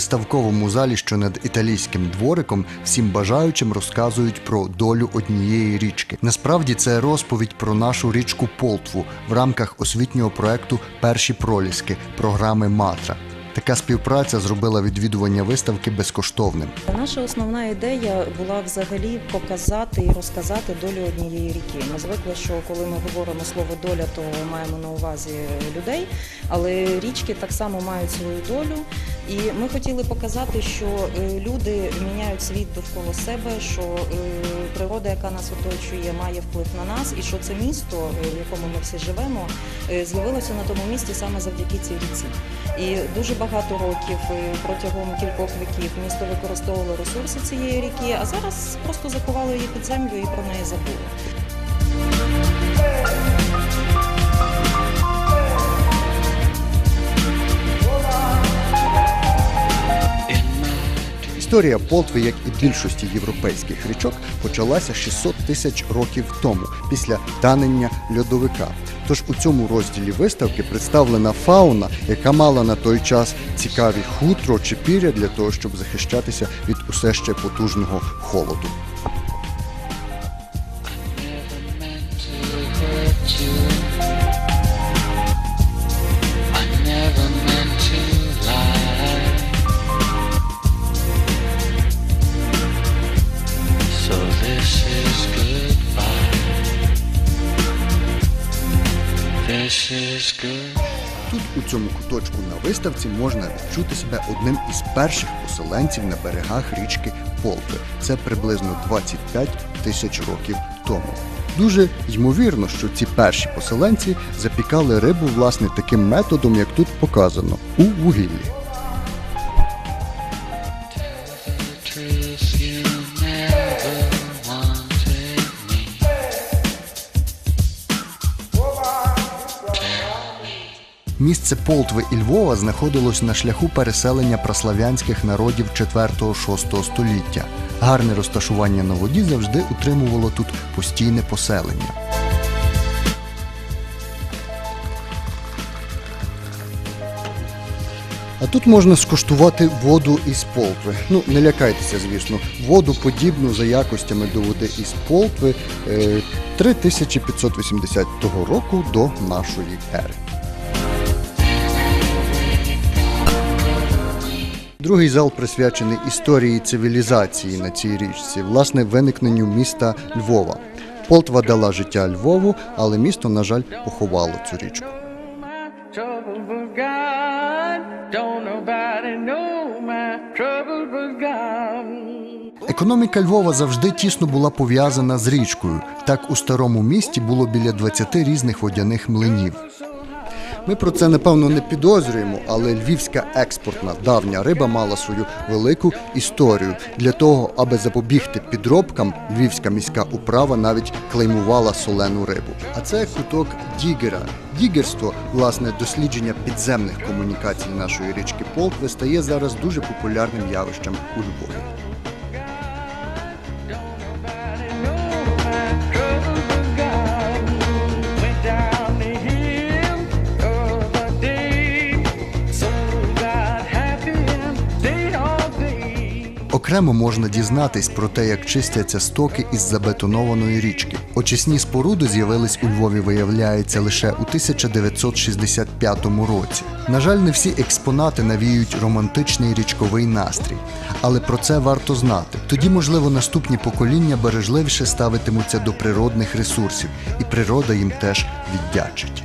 виставковому залі, що над італійським двориком, всім бажаючим розказують про долю однієї річки. Насправді це розповідь про нашу річку Полтву в рамках освітнього проекту Перші проліски програми Матра. Така співпраця зробила відвідування виставки безкоштовним. Наша основна ідея була взагалі показати і розказати долю однієї ріки. Ми звикли, що коли ми говоримо слово доля, то маємо на увазі людей, але річки так само мають свою долю. І ми хотіли показати, що е, люди міняють світ довкола себе, що е, природа, яка нас оточує, має вплив на нас, і що це місто, е, в якому ми всі живемо, з'явилося на тому місці саме завдяки цій ріці. І дуже багато років протягом кількох віків місто використовувало ресурси цієї ріки, а зараз просто заховало її під землю і про неї забуло. Історія Полтви, як і більшості європейських річок, почалася 600 тисяч років тому, після танення льодовика. Тож у цьому розділі виставки представлена фауна, яка мала на той час цікаві хутро чи піря для того, щоб захищатися від усе ще потужного холоду. Тут у цьому куточку на виставці можна відчути себе одним із перших поселенців на берегах річки Полтви. Це приблизно 25 тисяч років тому. Дуже ймовірно, що ці перші поселенці запікали рибу власне таким методом, як тут показано, у вугіллі. Місце Полтви і Львова знаходилось на шляху переселення праслав'янських народів 4-6 століття. Гарне розташування на воді завжди утримувало тут постійне поселення. А тут можна скуштувати воду із Полтви. Ну, не лякайтеся, звісно. Воду подібну за якостями до води із Полтви е, 3580 року до нашої ери. Другий зал присвячений історії цивілізації на цій річці, власне, виникненню міста Львова. Полтва дала життя Львову, але місто, на жаль, поховало цю річку. Економіка Львова завжди тісно була пов'язана з річкою. Так у старому місті було біля 20 різних водяних млинів. Ми про це напевно не підозрюємо, але львівська експортна давня риба мала свою велику історію. Для того, аби запобігти підробкам, львівська міська управа навіть клеймувала солену рибу. А це куток Дігера. Дігерство, власне, дослідження підземних комунікацій нашої річки Полтви стає зараз дуже популярним явищем у Львові. Окремо можна дізнатись про те, як чистяться стоки із забетонованої річки. Очисні споруди з'явились у Львові, виявляється, лише у 1965 році. На жаль, не всі експонати навіюють романтичний річковий настрій, але про це варто знати. Тоді, можливо, наступні покоління бережливіше ставитимуться до природних ресурсів, і природа їм теж віддячить.